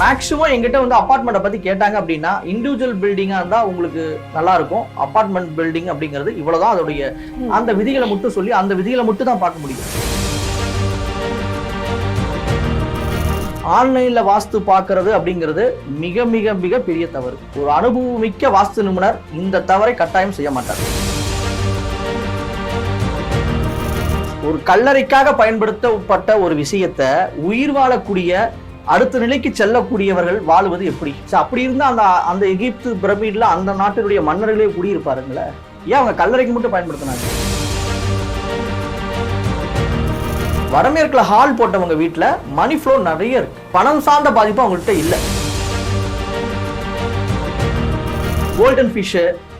Maximum எங்கிட்ட வந்து அப்பார்ட்மெண்ட்டை பத்தி கேட்டாங்க அப்படின்னா இண்டிவிஜுவல் பில்டிங்கா இருந்தா உங்களுக்கு நல்லா இருக்கும். அப்பார்ட்மெண்ட் பில்டிங் அப்படிங்கிறது இவ்வளவுதான் அதோடைய. அந்த விதிகளை மட்டும் சொல்லி அந்த விதிகளை மட்டும் தான் பார்க்க முடியும். ஆன்லைன்ல வாஸ்து பார்க்கிறது அப்படிங்கிறது மிக மிக மிக பெரிய தவறு. ஒரு அனுபவமிக்க வாஸ்து நிபுணர் இந்த தவறை கட்டாயம் செய்ய மாட்டார். ஒரு கல்லறைக்காக பயன்படுத்தப்பட்ட ஒரு விஷயத்தை உயிர் வாழக்கூடிய அடுத்த நிலைக்கு செல்லக்கூடியவர்கள் வாழுவது எப்படி? அப்படி இருந்தா அந்த அந்த எகிப்து பிரமிட்ல அந்த நாட்டினுடைய மன்னர்களே குடியிருப்பாருங்களே. ஏன் அவங்க கல்லறைக்கு மட்டும் பயன்படுத்தினாங்க? வடமேற்குல ஹால் போட்டவங்க வீட்ல மணி ஃப்ளோ நிறைய இருக்கு. பணம் சார்ந்த பாதிப்பு அவங்கள்ட்ட இல்லை. கோல்டன் ஃபிஷ்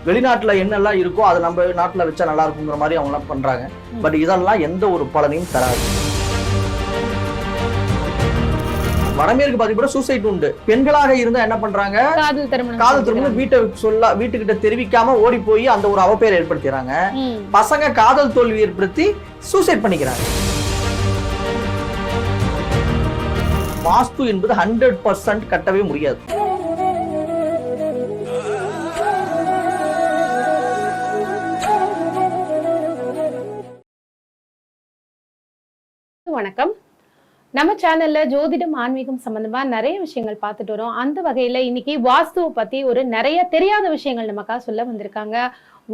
வெளிநாட்டுல என்னெல்லாம் இருக்கோ அது நம்ம நாட்டுல வச்சா நல்லா இருக்குங்கிற மாதிரி அவங்க எல்லாம் பண்றாங்க பட் இதெல்லாம் எந்த ஒரு பலனையும் தராது. வடமேற்கு பாதிப்போட சூசைட் உண்டு. பெண்களாக இருந்தா என்ன பண்றாங்க? காதல் திருமணம் காதல். வீட்டை சொல்ல வீட்டுக்கிட்ட தெரிவிக்காம ஓடி போய் அந்த ஒரு அவப்பெயர் ஏற்படுத்திடுறாங்க. ம். பசங்க காதல் தோல்வி ஏற்படுத்தி சூசைட் பண்ணிக்கிறாங்க. வாஸ்து என்பது ஹண்ட்ரட் பர்சன்ட் கட்டவே முடியாது. வணக்கம். நம்ம சேனல்ல ஜோதிடம் ஆன்மீகம் சம்பந்தமா நிறைய விஷயங்கள் பார்த்துட்டு வரோம். அந்த வகையில இன்னைக்கு வாஸ்துவை பத்தி ஒரு நிறைய தெரியாத விஷயங்கள் நமக்காக சொல்ல வந்திருக்காங்க.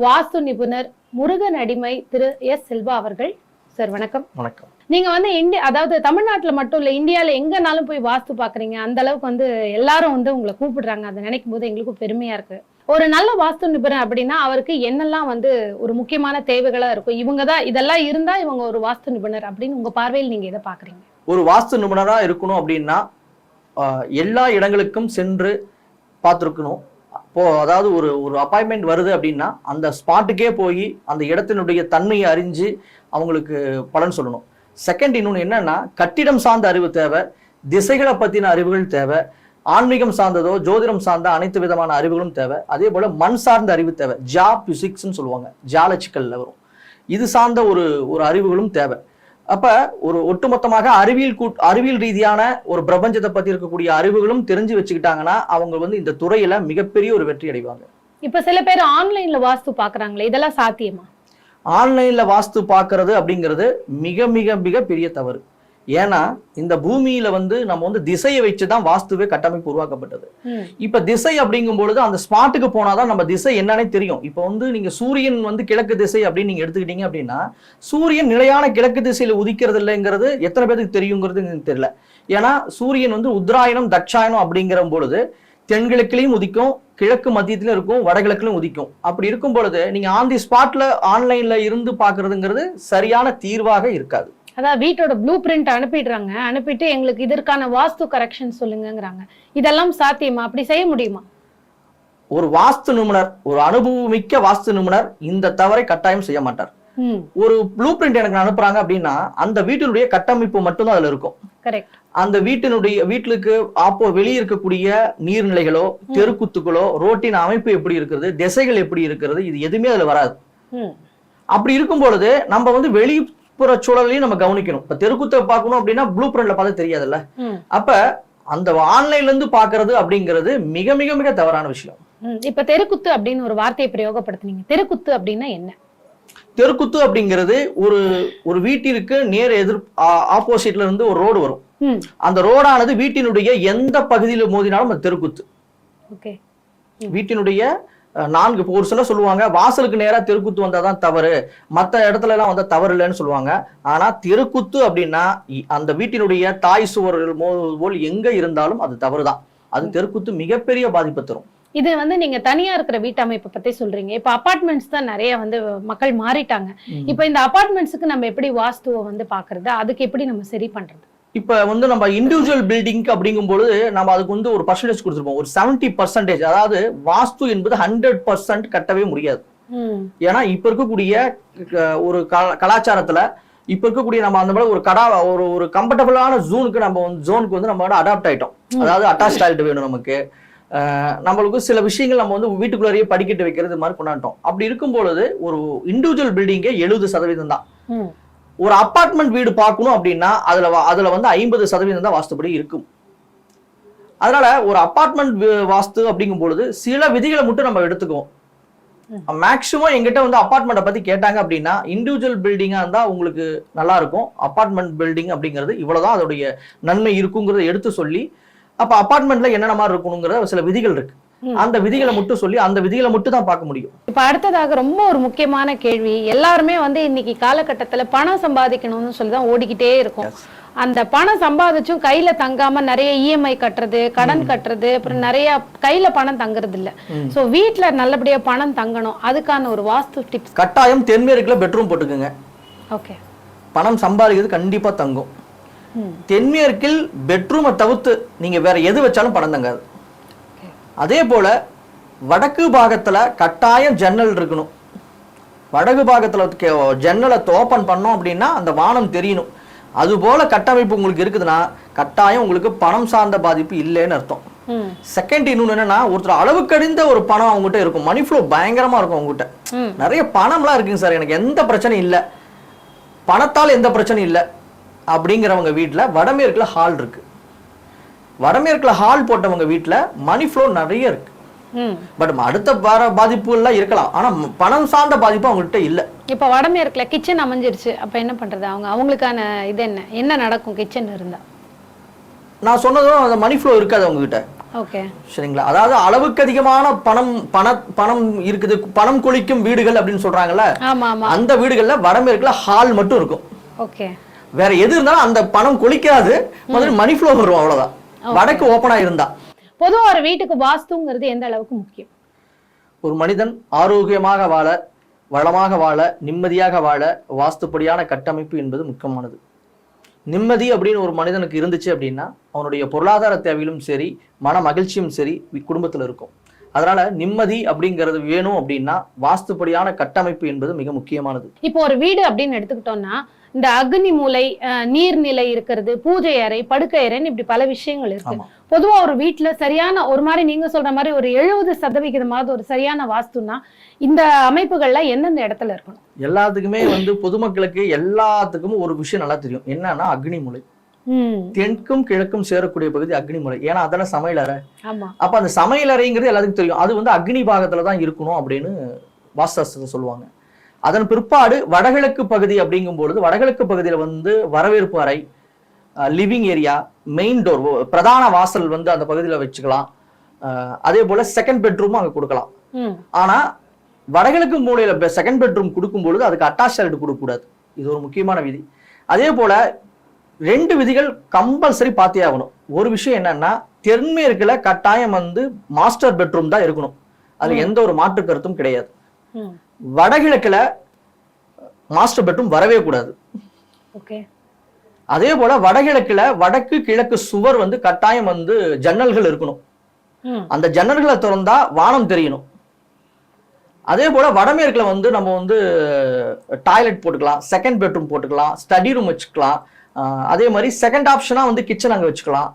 வாஸ்து நிபுணர் முருகன் அடிமை திரு எஸ் செல்வா அவர்கள். சார் வணக்கம். வணக்கம். நீங்க வந்து இந்தியா அதாவது தமிழ்நாட்டுல மட்டும் இல்ல இந்தியால எங்கனாலும் போய் வாஸ்து பாக்குறீங்க அந்த அளவுக்கு வந்து எல்லாரும் வந்து உங்களை கூப்பிடுறாங்க. அதை நினைக்கும் போது எங்களுக்கும் பெருமையா இருக்கு. ஒரு நல்ல வாஸ்து நிபுணர் அப்படின்னா அவருக்கு என்னெல்லாம் வந்து ஒரு முக்கியமான தேவைகளா இருக்கும்? இவங்க தான் இதெல்லாம் இருந்தா இவங்க ஒரு வாஸ்து நிபுணர் அப்படின்னு உங்க பார்வையில் நீங்க எதை பாக்குறீங்க ஒரு வாஸ்து நிபுணராக இருக்கணும் அப்படின்னா எல்லா இடங்களுக்கும் சென்று பார்த்துருக்கணும். இப்போ அதாவது ஒரு ஒரு அப்பாயின்மெண்ட் வருது அப்படின்னா அந்த ஸ்பாட்டுக்கே போய் அந்த இடத்தினுடைய தன்மையை அறிஞ்சு அவங்களுக்கு பலன் சொல்லணும். செகண்ட் இன்னொன்று என்னன்னா கட்டிடம் சார்ந்த அறிவு தேவை திசைகளை பற்றின அறிவுகள் தேவை ஆன்மீகம் சார்ந்ததோ ஜோதிடம் சார்ந்த அனைத்து விதமான அறிவுகளும் தேவை. அதே போல் மண் சார்ந்த அறிவு தேவை ஜா பிசிக்ஸ்ன்னு சொல்லுவாங்க ஜாலஜிக்கலில் வரும். இது சார்ந்த ஒரு ஒரு அறிவுகளும் தேவை. அப்ப ஒரு ஒட்டுமொத்தமாக அறிவியல் கூட் அறிவியல் ரீதியான ஒரு பிரபஞ்சத்தை பத்தி இருக்கக்கூடிய அறிவுகளும் தெரிஞ்சு வச்சுக்கிட்டாங்கன்னா அவங்க வந்து இந்த துறையில மிகப்பெரிய ஒரு வெற்றி அடைவாங்க. இப்ப சில பேர் ஆன்லைன்ல வாஸ்து பாக்குறாங்களே இதெல்லாம் சாத்தியமா? ஆன்லைன்ல வாஸ்து பார்க்கிறது அப்படிங்கிறது மிக மிக மிக பெரிய தவறு. ஏன்னா இந்த பூமியில வந்து நம்ம வந்து திசையை வச்சு தான் வாஸ்துவே கட்டமைப்பு உருவாக்கப்பட்டது. இப்ப திசை அப்படிங்கும் பொழுது அந்த ஸ்பாட்டுக்கு போனாதான் நம்ம திசை என்னன்னே தெரியும். இப்ப வந்து நீங்க சூரியன் வந்து கிழக்கு திசை அப்படின்னு நீங்க எடுத்துக்கிட்டீங்க அப்படின்னா சூரியன் நிலையான கிழக்கு திசையில உதிக்கிறது இல்லைங்கிறது எத்தனை பேருக்கு தெரியுங்கிறது எனக்கு தெரியல. ஏன்னா சூரியன் வந்து உத்தராயணம் தட்சாயணம் அப்படிங்கிற பொழுது தென்கிழக்குலையும் உதிக்கும் கிழக்கு மத்தியத்திலும் இருக்கும் வடகிழக்குலையும் உதிக்கும். அப்படி இருக்கும் பொழுது நீங்க ஆன் தி ஸ்பாட்ல ஆன்லைன்ல இருந்து பாக்குறதுங்கிறது சரியான தீர்வாக இருக்காது. அதான் வீட்டோட ப்ளூ பிரிண்ட் அனுப்பிடுறாங்க. அனுப்பிட்டு எங்களுக்கு இதற்கான வாஸ்து கரெக்ஷன் சொல்லுங்கங்கிறாங்க. இதெல்லாம் சாத்தியமா? அப்படி செய்ய முடியுமா? ஒரு வாஸ்து நிபுணர் ஒரு அனுபவமிக்க வாஸ்து நிபுணர் இந்த தவறை கட்டாயம் செய்ய மாட்டார். ஒரு ப்ளூ பிரிண்ட் எனக்கு அனுப்புறாங்க அப்படின்னா அந்த வீட்டினுடைய கட்டமைப்பு மட்டும்தான் அதுல இருக்கும். அந்த வீட்டினுடைய வீட்டுக்கு ஆப்போ வெளியே இருக்கக்கூடிய நீர்நிலைகளோ தெருக்குத்துக்களோ ரோட்டின் அமைப்பு எப்படி இருக்கிறது திசைகள் எப்படி இருக்கிறது இது எதுவுமே அதுல வராது. அப்படி இருக்கும் பொழுது நம்ம வந்து வெளிப்புற சூழலையும் நம்ம கவனிக்கணும். இப்ப தெருக்குத்தை பார்க்கணும் அப்படின்னா ப்ளூ பிரிண்ட்ல பார்த்தா தெரியாதுல்ல. அப்ப அந்த ஆன்லைன்ல இருந்து பாக்குறது அப்படிங்கிறது மிக மிக மிக தவறான விஷயம். இப்ப தெருக்குத்து அப்படின்னு ஒரு வார்த்தையை பிரயோகப்படுத்துனீங்க. தெருக்குத்து அப்படின்னா என்ன? தெருக்குத்து அப்படிங்கிறது ஒரு ஒரு வீட்டிற்கு நேர் எதிர் ஆப்போசிட்ல இருந்து ஒரு ரோடு வரும். அந்த ரோடானது வீட்டினுடைய எந்த பகுதியில மோதினாலும் அது தெருக்குத்து ஓகே. வீட்டினுடைய நான்கு இப்போ ஒரு சிலர் சொல்லுவாங்க. வாசலுக்கு நேரா தெருக்குத்து வந்தாதான் தவறு. மற்ற இடத்துல எல்லாம் வந்தா தவறு இல்லைன்னு சொல்லுவாங்க. ஆனா தெருக்குத்து அப்படின்னா அந்த வீட்டினுடைய தாய் சுவர்கள் போல் எங்க இருந்தாலும் அது தவறுதான். அது தெருக்குத்து மிகப்பெரிய பாதிப்பை தரும். இது வந்து நீங்க தனியா இருக்கிற வீட்டமைப்பை பத்தி சொல்றீங்க. இப்ப அபார்ட்மெண்ட்ஸ் தான் நிறைய வந்து மக்கள் மாறிட்டாங்க. இப்ப இந்த அபார்ட்மெண்ட்ஸுக்கு நம்ம எப்படி வாஸ்துவை வந்து பாக்குறது? அதுக்கு எப்படி நம்ம சரி பண்றது? இப்ப வந்து நம்ம இண்டிவிஜுவல் பில்டிங் அப்படிங்கும் பொழுது நம்ம அதுக்கு வந்து ஒரு பர்சன்டேஜ் கொடுத்துருப்போம். ஒரு 70% பர்சன்டேஜ் அதாவது வாஸ்து என்பது ஹண்ட்ரட் பர்சன்ட் கட்டவே முடியாது. ஏன்னா இப்ப இருக்கக்கூடிய ஒரு கலா- கலாச்சாரத்துல இப்ப இருக்கக்கூடிய நம்ம அந்த மாதிரி ஒரு கடா ஒரு ஒரு கம்ஃபர்டபுளான ஜோனுக்கு நம்ம வந்து ஜோனுக்கு வந்து நம்ம அடாப்ட் ஆயிட்டோம். அதாவது அட்டாச் டாய்லெட் வேணும் நமக்கு. நம்மளுக்கு சில விஷயங்கள் நம்ம வந்து வீட்டுக்குள்ளேயே படிக்கட்டு வைக்கிறது மாதிரி கொண்டாட்டோம் அப்படி இருக்கும் பொழுது ஒரு இண்டிவிஜுவல் பில்டிங்கே எழுபது சதவீதம் தான் ஒரு அபார்ட்மெண்ட் வீடு பார்க்கணும் அப்படின்னா அதுல அதுல வந்து ஐம்பது சதவீதம் தான் வாஸ்துபடி இருக்கும். அதனால ஒரு அபார்ட்மெண்ட் வாஸ்து அப்படிங்கும் பொழுது சில விதிகளை மட்டும் நம்ம எடுத்துக்குவோம். மேக்சிமம் எங்கிட்ட வந்து அபார்ட்மெண்ட்டை பத்தி கேட்டாங்க அப்படின்னா இண்டிவிஜுவல் பில்டிங்கா இருந்தா உங்களுக்கு நல்லா இருக்கும். அபார்ட்மெண்ட் பில்டிங் அப்படிங்கிறது இவ்வளவுதான் அதோடைய நன்மை இருக்குங்கிறத எடுத்து சொல்லி அப்ப அபார்ட்மெண்ட்ல என்னென்ன மாதிரி இருக்கணுங்கிற சில விதிகள் இருக்கு. அந்த விதிகளை மட்டும் சொல்லி அந்த விதிகளை மட்டும் தான் பார்க்க முடியும். இப்ப அடுத்ததாக ரொம்ப ஒரு முக்கியமான கேள்வி. எல்லாருமே வந்து இன்னைக்கு காலகட்டத்துல பணம் சம்பாதிக்கணும்னு சொல்லி தான் ஓடிக்கிட்டே இருக்கும். அந்த பணம் சம்பாதிச்சும் கையில தங்காம நிறைய இஎம்ஐ கட்டுறது கடன் கட்டுறது அப்புறம் நிறைய கையில பணம் தங்குறது இல்ல. சோ வீட்ல நல்லபடியா பணம் தங்கணும். அதுக்கான ஒரு வாஸ்து டிப்ஸ் கட்டாயம் தென்மேற்குல பெட்ரூம் போட்டுக்குங்க. ஓகே பணம் சம்பாதிக்கிறது கண்டிப்பா தங்கும். தென்மேற்கில் பெட்ரூமை தவிர்த்து நீங்க வேற எது வச்சாலும் பணம் தங்காது. அதே போல வடக்கு பாகத்துல கட்டாயம் ஜன்னல் இருக்கணும். வடக்கு பாகத்துல ஜன்னலை ஓப்பன் பண்ணோம் அப்படின்னா அந்த வானம் தெரியணும். அது போல கட்டமைப்பு உங்களுக்கு இருக்குதுன்னா கட்டாயம் உங்களுக்கு பணம் சார்ந்த பாதிப்பு இல்லைன்னு அர்த்தம். செகண்ட் இன்னொன்று என்னன்னா ஒருத்தர் அளவுக்கடிந்த ஒரு பணம் அவங்ககிட்ட இருக்கும். மணி ஃப்ளோ பயங்கரமா இருக்கும் அவங்ககிட்ட. நிறைய பணம்லாம் இருக்குங்க சார். எனக்கு எந்த பிரச்சனையும் இல்லை. பணத்தால் எந்த பிரச்சனையும் இல்லை. அப்படிங்கிறவங்க வீட்டில் வடமேற்குல ஹால் இருக்கு. வடமேற்குல ஹால் போட்டவங்க வீட்டில் மணி ஃப்ளோ நிறைய இருக்கு. ம். பட் அடுத்த வர பாதிப்புகள்லாம் இருக்கலாம். ஆனா பணம் சார்ந்த பாதிப்பு அவங்ககிட்ட இல்லை. இப்ப வடமேற்குல கிச்சன் அமைஞ்சிருச்சு. அப்ப என்ன பண்றது? அவங்க அவங்களுக்கான இது என்ன? என்ன நடக்கும் கிச்சன் இருந்தா? நான் சொன்னதும் அந்த மணி ஃப்ளோ இருக்காது அவங்ககிட்ட. ஓகே. சரிங்களா? அதாவது அளவுக்கு அதிகமான பணம் பண பணம் இருக்குது. பணம் கொளிக்கும் வீடுகள் அப்படின்னு சொல்றாங்கல்ல? அந்த வீடுகள்ல வடமேற்குல ஹால் மட்டும் இருக்கும். ஓகே. வேற எது இருந்தாலும் அந்த பணம் கொளிக்காது மணி ஃப்ளோ வரும் அவ்வளவுதான். வடக்கு ஓப்பனா இருந்தா பொதுவா ஒரு வீட்டுக்கு வாஸ்துங்கிறது எந்த அளவுக்கு முக்கியம்? ஒரு மனிதன் ஆரோக்கியமாக வாழ வளமாக வாழ நிம்மதியாக வாழ வாஸ்துப்படியான கட்டமைப்பு என்பது முக்கியமானது. நிம்மதி அப்படின்னு ஒரு மனிதனுக்கு இருந்துச்சு அப்படின்னா அவனுடைய பொருளாதார தேவையிலும் சரி மன மகிழ்ச்சியும் சரி குடும்பத்துல இருக்கும். அதனால நிம்மதி அப்படிங்கிறது வேணும் அப்படின்னா வாஸ்துப்படியான கட்டமைப்பு என்பது மிக முக்கியமானது. இப்போ ஒரு வீடு அப்படின்னு எடுத்துக்கிட்டோம்னா இந்த அக்னி மூலை நீர்நிலை இருக்கிறது பூஜை அறை படுக்கை அறைன்னு இப்படி பல விஷயங்கள் இருக்கு. பொதுவா ஒரு வீட்டுல சரியான ஒரு மாதிரி நீங்க சொல்ற மாதிரி ஒரு எழுபது சதவிகிதமாவது ஒரு சரியான வாஸ்துனா இந்த அமைப்புகள்ல எந்தெந்த இடத்துல இருக்கணும்? எல்லாத்துக்குமே வந்து பொதுமக்களுக்கு எல்லாத்துக்கும் ஒரு விஷயம் நல்லா தெரியும். என்னன்னா அக்னிமுலை ம். தெற்கும் கிழக்கும் சேரக்கூடிய பகுதி அக்னிமுலை ஏன்னா அதெல்லாம் சமையலறை ஆமா. அப்ப அந்த சமையலறைங்கிறது எல்லாத்துக்கும் தெரியும். அது வந்து அக்னி பாகத்துல தான் இருக்கணும் அப்படின்னு வாஸ்தாஸ்திரத்தை சொல்லுவாங்க. அதன் பிற்பாடு வடகிழக்கு பகுதி அப்படிங்கும் பொழுது வடகிழக்கு பகுதியில வந்து வரவேற்பு அறை லிவிங் ஏரியா மெயின் டோர் பிரதான வாசல் வந்து அந்த பகுதியில வச்சுக்கலாம். அதே போல செகண்ட் பெட்ரூமும் அங்க கொடுக்கலாம். ஆனா வடகிழக்கு மூலையில செகண்ட் பெட்ரூம் கொடுக்கும் பொழுது அதுக்கு அட்டாச் டாய்லெட் கொடுக்கக்கூடாது. இது ஒரு முக்கியமான விதி. அதே போல ரெண்டு விதிகள் கம்பல்சரி பார்த்தே ஆகணும். ஒரு விஷயம் என்னன்னா தென்மேற்குல கட்டாயம் வந்து மாஸ்டர் பெட்ரூம் தான் இருக்கணும். அதுல எந்த ஒரு மாற்று கருத்தும் கிடையாது. வடகிழக்குல மாஸ்டர் பெட்ரூம் வரவே கூடாது. அதே போல வடகிழக்குல வடக்கு கிழக்கு சுவர் வந்து கட்டாயம் வந்து ஜன்னல்கள் இருக்கணும். அந்த ஜன்னல்களை திறந்தா வானம் தெரியணும். அதே போல வடமேற்குல வந்து நம்ம வந்து டாய்லெட் போட்டுக்கலாம் செகண்ட் பெட்ரூம் போட்டுக்கலாம் ஸ்டடி ரூம் வச்சுக்கலாம். அதே மாதிரி செகண்ட் ஆப்ஷனா வந்து கிச்சன் அங்க வச்சுக்கலாம்.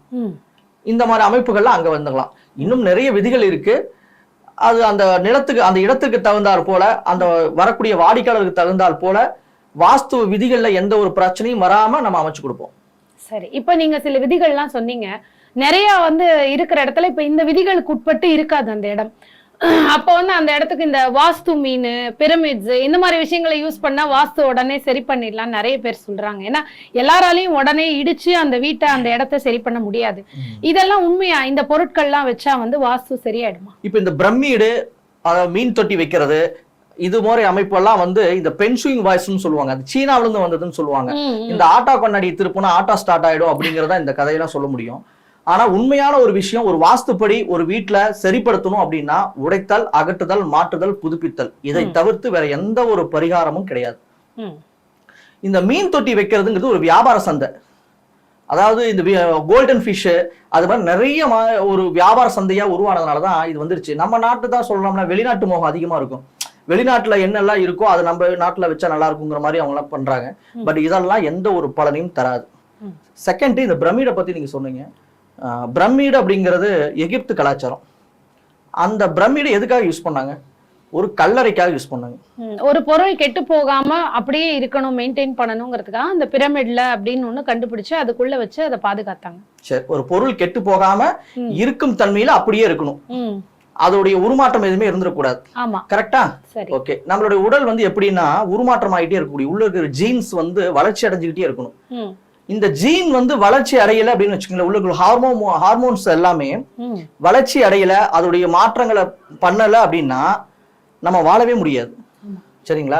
இந்த மாதிரி அமைப்புகள்லாம் அங்க வந்துக்கலாம் இன்னும் நிறைய விதிகள் இருக்கு. அது அந்த நிலத்துக்கு அந்த இடத்துக்கு தகுந்தாற் போல அந்த வரக்கூடிய வாடிக்கையாளருக்கு தகுந்தாற் போல வாஸ்து விதிகள்ல எந்த ஒரு பிரச்சனையும் வராம நம்ம அமைச்சு கொடுப்போம். சரி. இப்போ நீங்க சில விதிகள்லாம் சொன்னீங்க. நிறைய வந்து இருக்கிற இடத்துல இப்ப இந்த விதிகளுக்கு உட்பட்டு இருக்காது அந்த இடம். அப்போ வந்து அந்த இடத்துக்கு இந்த வாஸ்து மீன் பிரமிட்ஸ் இந்த மாதிரி விஷயங்களை யூஸ் பண்ணா வாஸ்து உடனே சரி பண்ணிடலாம் நிறைய பேர் சொல்றாங்க. ஏன்னா எல்லாராலையும் உடனே இடிச்சு அந்த வீட்டை அந்த இடத்த சரி பண்ண முடியாது. இதெல்லாம் உண்மையா? இந்த பொருட்கள்லாம் வச்சா வந்து வாஸ்து சரியாயிடுமா? இப்போ இந்த பிரம்மீடு அதாவது மீன் தொட்டி வைக்கிறது இது மாதிரி அமைப்பெல்லாம் வந்து இந்த பென்சுயிங் வாய்ஸ்னு சொல்லுவாங்க. அது சீனாவுல இருந்து வந்ததுன்னு சொல்லுவாங்க. இந்த ஆட்டோ கண்ணாடி திருப்புனா ஆட்டோ ஸ்டார்ட் ஆயிடும் அப்படிங்கறத இந்த கதையெல்லாம் சொல்ல முடியும். ஆனா உண்மையான ஒரு விஷயம் ஒரு வாஸ்துப்படி ஒரு வீட்ல சரிப்படுத்தணும் அப்படின்னா உடைத்தல் அகற்றுதல் மாற்றுதல் புதுப்பித்தல் இதை. தவிர்த்து வேற எந்த ஒரு பரிகாரமும் கிடையாது. இந்த மீன் தொட்டி வைக்கிறதுங்கிறது ஒரு வியாபார சந்தை அதாவது இந்த கோல்டன் ஃபிஷ் அது மாதிரி நிறைய ஒரு வியாபார சந்தையா உருவானதுனால தான் இது வந்துருச்சு நம்ம நாட்டு தான் சொல்லலாம்னா வெளிநாட்டு மோகம் அதிகமா இருக்கும் வெளிநாட்டுல என்னெல்லாம் இருக்கோ அது நம்ம நாட்டுல வச்சா நல்லா இருக்குங்கிற மாதிரி அவங்க எல்லாம் பண்றாங்க. பட் இதெல்லாம் எந்த ஒரு பலனையும் தராது. செகண்ட் இந்த பிரமிடை பத்தி நீங்க சொன்னீங்க பிரமிடு அப்படிங்கிறது எகிப்து கலாச்சாரம். அந்த பிரமிடு எதுக்காக யூஸ் பண்ணாங்க? ஒரு கல்லறைக்காக யூஸ் பண்ணாங்க. ஒரு பொருள் கெட்டு போகாம அப்படியே இருக்கணும் மெயின்டைன் பண்ணணுங்கிறதுக்காக அந்த பிரமிட்ல அப்படின்னு ஒண்ணு கண்டுபிடிச்சு அதுக்குள்ள வச்சு அதை பாதுகாத்தாங்க. சரி ஒரு பொருள் கெட்டு போகாம. இருக்கும் தன்மையில அப்படியே இருக்கணும். அதோடைய உருமாற்றம் எதுவுமே இருந்துடக்கூடாது. ஆமா. கரெக்டா? ஓகே. நம்மளுடைய உடல் வந்து எப்படின்னா உருமாற்றம் ஆகிட்டே இருக்கக்கூடிய உள்ள இருக்கிற ஜீன்ஸ் வந்து வளர்ச்சி அடைஞ்சுக்கிட்டே இருக்கணும். இந்த ஜீன் வந்து வளர்ச்சி அடையல அப்படின்னு வச்சுக்கோங்களேன் உள்ள ஹார்மோன் ஹார்மோன்ஸ் எல்லாமே வளர்ச்சி அடையல அதோடைய மாற்றங்களை பண்ணல அப்படின்னா நம்ம வாழவே முடியாது. சரிங்களா?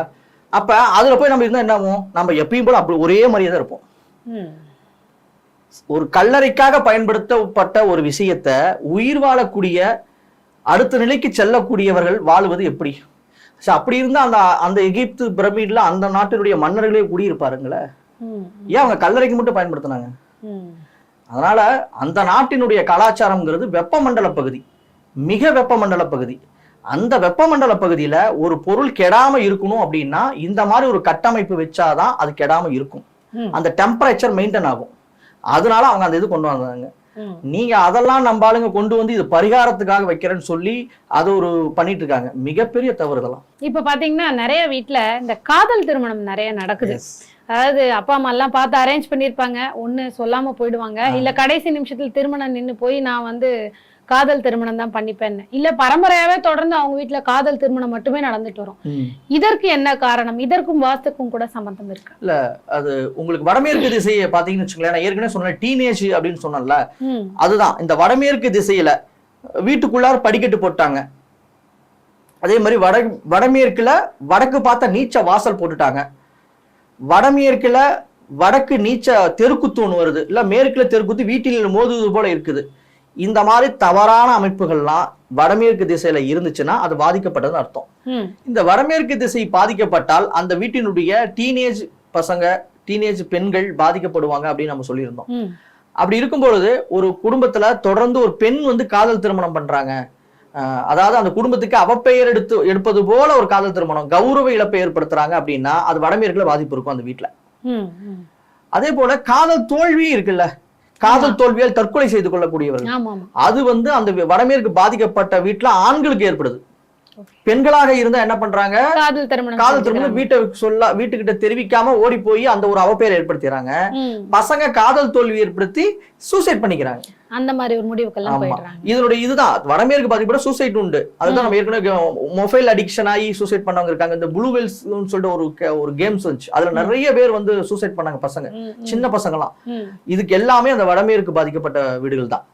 அப்ப அதுல போய் நம்ம இருந்தா என்ன ஆகும் நம்ம எப்பயும் போல அப்படி ஒரே மாதிரியே தான் இருப்போம். ஒரு கல்லறைக்காக பயன்படுத்தப்பட்ட ஒரு விஷயத்த உயிர் வாழக்கூடிய அடுத்த நிலைக்கு செல்லக்கூடியவர்கள் வாழுவது எப்படி? அப்படி இருந்தா அந்த அந்த எகிப்து பிரமிட்ல அந்த நாட்டினுடைய மன்னர்களே குடியிருப்பாருங்களே. ஏன் அவங்க கல்லறைக்கு மட்டும் பயன்படுத்தினாங்க? அதனால அந்த நாட்டினுடைய கலாச்சாரம்ங்கிறது வெப்பமண்டல பகுதி. மிக வெப்பமண்டல பகுதி. அந்த வெப்பமண்டல பகுதியில ஒரு பொருள் கெடாம இருக்கணும் அப்படின்னா இந்த மாதிரி ஒரு கட்டமைப்பு வச்சாதான் அது கெடாம இருக்கும். அந்த டெம்பரேச்சர் மெயின்டைன் ஆகும். அதனால அவங்க அந்த இது கொண்டு வந்தாங்க. நீங்க அதெல்லாம் நம்ம ஆளுங்க கொண்டு வந்து இது பரிகாரத்துக்காக வைக்கிறேன்னு சொல்லி அது ஒரு பண்ணிட்டு இருக்காங்க மிகப்பெரிய தவறு இதெல்லாம். இப்ப பாத்தீங்கன்னா நிறைய வீட்ல இந்த காதல் திருமணம் நிறைய நடக்குது. அதாவது அப்பா அம்மா எல்லாம் பார்த்து அரேஞ்ச் பண்ணிருப்பாங்க ஒண்ணு சொல்லாம போயிடுவாங்க. இல்ல கடைசி நிமிஷத்துல திருமணம் நின்னு போய் நான் வந்து காதல் திருமணம் தான் பண்ணிப்பேன்னு. இல்ல பரம்பரையாவே தொடர்ந்து அவங்க வீட்ல காதல் திருமணம் மட்டுமே நடந்துட்டு வரும். இதற்கு என்ன காரணம்? இதற்கும் வாஸ்துக்கும் கூட சம்பந்தம் இருக்கு? அது உங்களுக்கு வடமேற்கு திசையை பாத்தீங்கன்னு வச்சுக்கோங்களேன் நான் ஏற்கனவே சொன்னேன் டீனேஜ் அப்படின்னு சொன்னேன்ல ம். அதுதான். இந்த வடமேற்கு திசையில வீட்டுக்குள்ளார படிக்கட்டு போட்டாங்க. அதே மாதிரி வட வடமேற்குல வடக்கு பார்த்த நீச்ச வாசல் போட்டுட்டாங்க. வடமேற்குல வடக்கு நீச்ச தெருக்குத்து ஒண்ணு வருது. இல்ல மேற்குல தெருக்குத்து வீட்டில் மோதுவது போல இருக்குது. இந்த மாதிரி தவறான அமைப்புகள்லாம் வடமேற்கு திசையில இருந்துச்சுன்னா அது பாதிக்கப்பட்டதுன்னு அர்த்தம். இந்த வடமேற்கு திசை பாதிக்கப்பட்டால் அந்த வீட்டினுடைய டீனேஜ் பசங்க டீனேஜ் பெண்கள் பாதிக்கப்படுவாங்க அப்படின்னு நம்ம சொல்லியிருந்தோம். அப்படி இருக்கும் பொழுது ஒரு குடும்பத்துல தொடர்ந்து ஒரு பெண் வந்து காதல் திருமணம் பண்றாங்க. அதாவது அந்த குடும்பத்துக்கு அவப்பெயர் எடுத்து எடுப்பது போல ஒரு காதல் திருமணம் கௌரவ இழப்பை ஏற்படுத்துறாங்க அப்படின்னா அது வடமேற்குல பாதிப்பு இருக்கும் அந்த வீட்டுல அதே போல காதல் தோல்வி இருக்குல்ல. காதல் தோல்வியால் தற்கொலை செய்து கொள்ளக்கூடியவர்கள். அது வந்து அந்த வடமேற்கு பாதிக்கப்பட்ட வீட்டுல ஆண்களுக்கு ஏற்படுது. பெண்களாக இருந்தா என்ன பண்றாங்க? காதல் திருமணம் காதல் திருமணம் செஞ்சுக்கிறாங்க. வீட்டை சொல்ல வீட்டுக்கிட்ட தெரிவிக்காம ஓடி போய் அந்த ஒரு அவப்பெயர் ஏற்படுத்திடுறாங்க. ம். பசங்க காதல் தோல்வி ஏற்படுத்தி சூசைட் பண்ணிக்கிறாங்க. அந்த மாதிரி ஒரு முடிவுக்கெல்லாம் போயிடுறாங்க. இதனுடைய இதுதான். வடமேற்கு பாதிப்பட சூசைட் உண்டு. அதுதான் நம்ம ஏற்கனவே மொபைல் அடிக்ஷன் ஆகி சூசைட் பண்ணவங்க இருக்காங்க. இந்த ப்ளூ வெல்ஸ் சொல்லிட்டு ஒரு ஒரு கேம்ஸ் வந்துச்சு அதுல நிறைய பேர் வந்து சூசைட் பண்ணாங்க பசங்க. சின்ன பசங்கலாம் ம். இதுக்கு எல்லாமே அந்த வடமேற்கு பாதிக்கப்பட்ட வீடுகள் தான்.